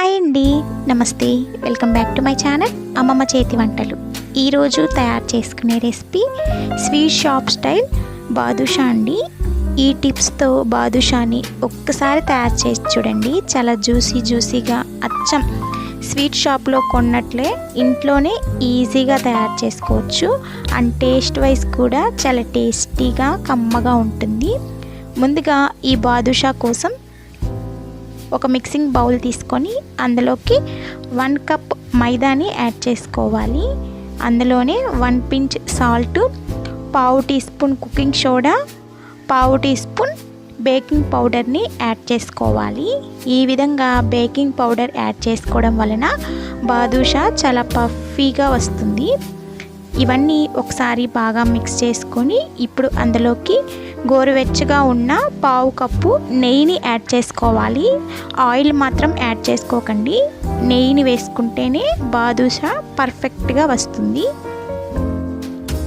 Hi అండి. నమస్తే. Welcome back to my channel అమ్మమ్మ చేతి వంటలు. ఈరోజు తయారు చేసుకునే recipe sweet shop style badusha అండి. ఈ టిప్స్తో బాదుషాని ఒక్కసారి తయారు చేసి చూడండి. చాలా జ్యూసీ జ్యూసీగా అచ్చం. స్వీట్ షాప్లో కొన్నట్లే ఇంట్లోనే ఈజీగా తయారు చేసుకోవచ్చు. అండ్ టేస్ట్ వైజ్ కూడా చాలా టేస్టీగా కమ్మగా ఉంటుంది. ముందుగా ఈ బాదుషా కోసం ఒక మిక్సింగ్ బౌల్ తీసుకొని అందులోకి వన్ కప్ మైదాని యాడ్ చేసుకోవాలి. అందులోనే వన్ పించ్ సాల్ట్ పావు టీ స్పూన్ కుకింగ్ సోడా పావు టీ స్పూన్ బేకింగ్ పౌడర్ని యాడ్ చేసుకోవాలి. ఈ విధంగా బేకింగ్ పౌడర్ యాడ్ చేసుకోవడం వలన బాదుషా చాలా పఫీగా వస్తుంది. ఇవన్నీ ఒకసారి బాగా మిక్స్ చేసుకొని ఇప్పుడు అందులోకి గోరువెచ్చగా ఉన్న పావు కప్పు నెయ్యిని యాడ్ చేసుకోవాలి. ఆయిల్ మాత్రం యాడ్ చేసుకోకండి. నెయ్యిని వేసుకుంటేనే బాదుషా పర్ఫెక్ట్గా వస్తుంది.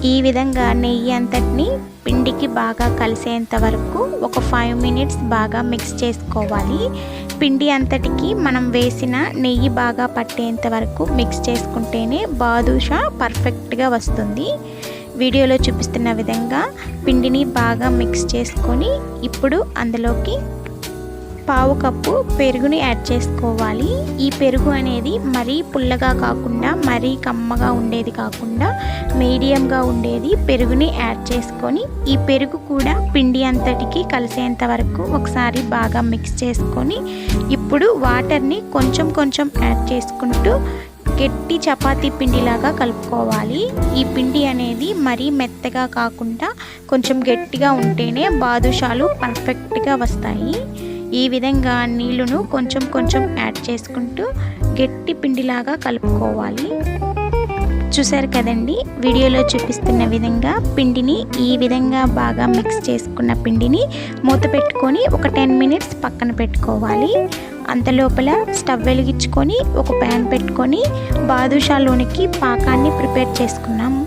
ఈ విధంగా నెయ్యి అంతటిని పిండికి బాగా కలిసేంత వరకు ఒక ఫైవ్ మినిట్స్ బాగా మిక్స్ చేసుకోవాలి. పిండి అంతటికి మనం వేసిన నెయ్యి బాగా పట్టేంత వరకు మిక్స్ చేసుకుంటేనే బాదుషా పర్ఫెక్ట్గా వస్తుంది. వీడియోలో చూపిస్తున్న విధంగా పిండిని బాగా మిక్స్ చేసుకొని ఇప్పుడు అందులోకి పావు కప్పు పెరుగుని యాడ్ చేసుకోవాలి. ఈ పెరుగు అనేది మరీ పుల్లగా కాకుండా మరీ కమ్మగా ఉండేది కాకుండా మీడియంగా ఉండేది పెరుగుని యాడ్ చేసుకొని ఈ పెరుగు కూడా పిండి అంతటికి కలిసేంత వరకు ఒకసారి బాగా మిక్స్ చేసుకొని ఇప్పుడు వాటర్ని కొంచెం కొంచెం యాడ్ చేసుకుంటూ గట్టి చపాతీ పిండిలాగా కలుపుకోవాలి. ఈ పిండి అనేది మరీ మెత్తగా కాకుండా కొంచెం గట్టిగా ఉంటేనే బాదుషాలు పర్ఫెక్ట్గా వస్తాయి. ఈ విధంగా నీళ్ళను కొంచెం కొంచెం యాడ్ చేసుకుంటూ గట్టి పిండిలాగా కలుపుకోవాలి. చూసారు కదండి? వీడియోలో చూపిస్తున్న విధంగా పిండిని ఈ విధంగా బాగా మిక్స్ చేసుకున్న పిండిని మూత పెట్టుకొని ఒక టెన్ మినిట్స్ పక్కన పెట్టుకోవాలి. అంతలోపల స్టవ్ వెలిగించుకొని ఒక ప్యాన్ పెట్టుకొని బాదుషాలోనికి పాకాన్ని ప్రిపేర్ చేసుకున్నాము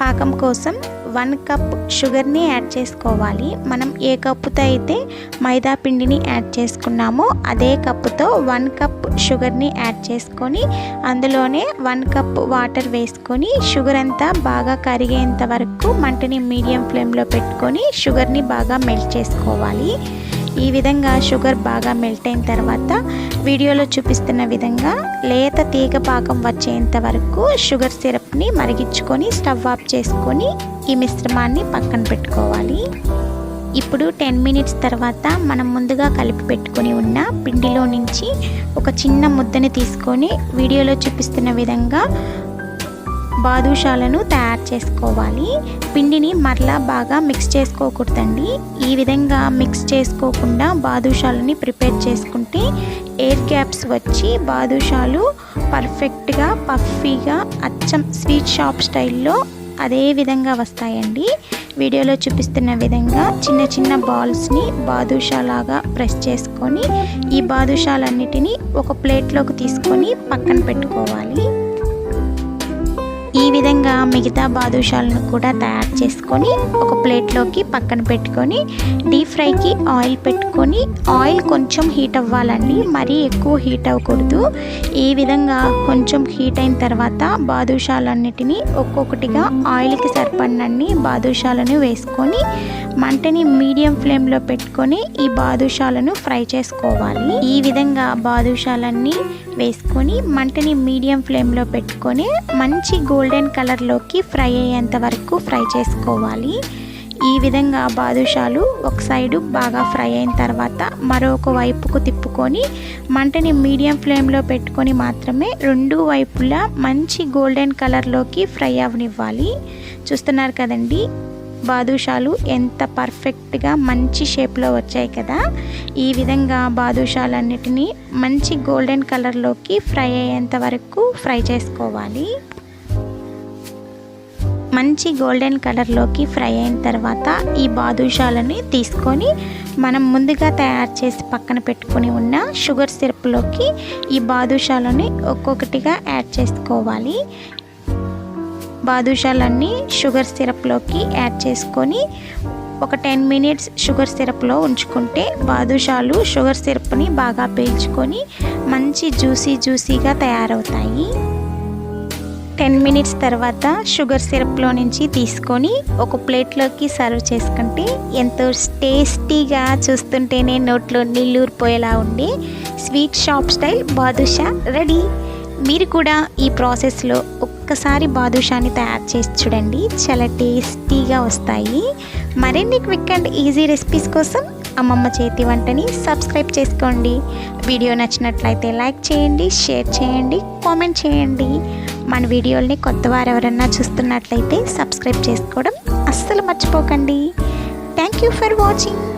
పాకం కోసం వన్ కప్ షుగర్ని యాడ్ చేసుకోవాలి. మనం ఏ కప్పుతో అయితే మైదా పిండిని యాడ్ చేసుకున్నామో అదే కప్పుతో వన్ కప్ షుగర్ని యాడ్ చేసుకొని అందులోనే వన్ కప్ వాటర్ వేసుకొని షుగర్ అంతా బాగా కరిగేంత వరకు మంటని మీడియం ఫ్లేమ్లో పెట్టుకొని షుగర్ని బాగా మెల్ట్ చేసుకోవాలి. ఈ విధంగా షుగర్ బాగా మెల్ట్ అయిన తర్వాత వీడియోలో చూపిస్తున్న విధంగా లేత తీగ పాకం వచ్చేంత వరకు షుగర్ సిరప్ని మరిగించుకొని స్టవ్ ఆఫ్ చేసుకొని ఈ మిశ్రమాన్ని పక్కన పెట్టుకోవాలి. ఇప్పుడు టెన్ మినిట్స్ తర్వాత మనం ముందుగా కలిపి పెట్టుకొని ఉన్న పిండిలో నుంచి ఒక చిన్న ముద్దని తీసుకొని వీడియోలో చూపిస్తున్న విధంగా బాదుషాలను తయారు చేసుకోవాలి. పిండిని మరలా బాగా మిక్స్ చేసుకోకూడదండి. ఈ విధంగా మిక్స్ చేసుకోకుండా బాదుషాలని ప్రిపేర్ చేసుకుంటే ఎయిర్ గ్యాప్స్ వచ్చి బాదుషాలు పర్ఫెక్ట్గా పఫీగా అచ్చం స్వీట్ షాప్ స్టైల్లో అదే విధంగా వస్తాయండి. వీడియోలో చూపిస్తున్న విధంగా చిన్న చిన్న బాల్స్ని బాదుషాలాగా ప్రెస్ చేసుకొని ఈ బాదుషాలన్నిటినీ ఒక ప్లేట్లోకి తీసుకొని పక్కన పెట్టుకోవాలి. ఈ విధంగా మిగతా బాదుషాలను కూడా తయారు చేసుకొని ఒక ప్లేట్లోకి పక్కన పెట్టుకొని డీప్ ఫ్రైకి ఆయిల్ పెట్టుకొని ఆయిల్ కొంచెం హీట్ అవ్వాలండి మరీ ఎక్కువ హీట్ అవ్వకూడదు. ఈ విధంగా కొంచెం హీట్ అయిన తర్వాత బాదుషాలన్నిటినీ ఒక్కొక్కటిగా ఆయిల్కి సరిపడినన్ని బాదుషాలను వేసుకొని మంటని మీడియం ఫ్లేమ్లో పెట్టుకొని ఈ బాదుషాలను ఫ్రై చేసుకోవాలి. ఈ విధంగా బాదుషాలన్నీ వేసుకొని మంటని మీడియం ఫ్లేమ్లో పెట్టుకొని మంచి గోల్డెన్ కలర్లోకి ఫ్రై అయ్యేంత వరకు ఫ్రై చేసుకోవాలి. ఈ విధంగా బాదుషాలు ఒక సైడు బాగా ఫ్రై అయిన తర్వాత మరొక వైపుకు తిప్పుకొని మంటని మీడియం ఫ్లేమ్లో పెట్టుకొని మాత్రమే రెండు వైపులా మంచి గోల్డెన్ కలర్లోకి ఫ్రై అవనివ్వాలి. చూస్తున్నారు కదండి బాదుషాలు ఎంత పర్ఫెక్ట్గా మంచి షేప్లో వచ్చాయి కదా. ఈ విధంగా బాదుషాలన్నిటినీ మంచి గోల్డెన్ కలర్లోకి ఫ్రై అయ్యేంత వరకు ఫ్రై చేసుకోవాలి. మంచి గోల్డెన్ కలర్లోకి ఫ్రై అయిన తర్వాత ఈ బాదుషాలని తీసుకొని మనం ముందుగా తయారు చేసి పక్కన పెట్టుకొని ఉన్న షుగర్ సిరప్లోకి ఈ బాదుషాలని ఒక్కొక్కటిగా యాడ్ చేసుకోవాలి. బాదుషాలన్నీ షుగర్ సిరప్లోకి యాడ్ చేసుకొని ఒక టెన్ మినిట్స్ షుగర్ సిరప్లో ఉంచుకుంటే బాదుషాలు షుగర్ సిరప్ని బాగా పీల్చుకొని మంచి జ్యూసీ జ్యూసీగా తయారవుతాయి. టెన్ మినిట్స్ తర్వాత షుగర్ సిరప్లో నుంచి తీసుకొని ఒక ప్లేట్లోకి సర్వ్ చేసుకుంటే ఎంతో టేస్టీగా చూస్తుంటేనే నోట్లో నీళ్ళూరిపోయేలా ఉండి sweet shop style badusha ready. మీరు కూడా ఈ ప్రాసెస్లో ఒక్కసారి బాదుషాని తయారు చేసి చూడండి. చాలా టేస్టీగా వస్తాయి. మరిన్ని క్విక్ అండ్ ఈజీ రెసిపీస్ కోసం అమ్మమ్మ చేతి వంటని సబ్స్క్రైబ్ చేసుకోండి. వీడియో నచ్చినట్లయితే లైక్ చేయండి షేర్ చేయండి కామెంట్ చేయండి. మన వీడియోల్ని కొత్త వారు ఎవరన్నా చూస్తున్నట్లయితే సబ్స్క్రైబ్ చేసుకోవడం అస్సలు మర్చిపోకండి. Thank you for watching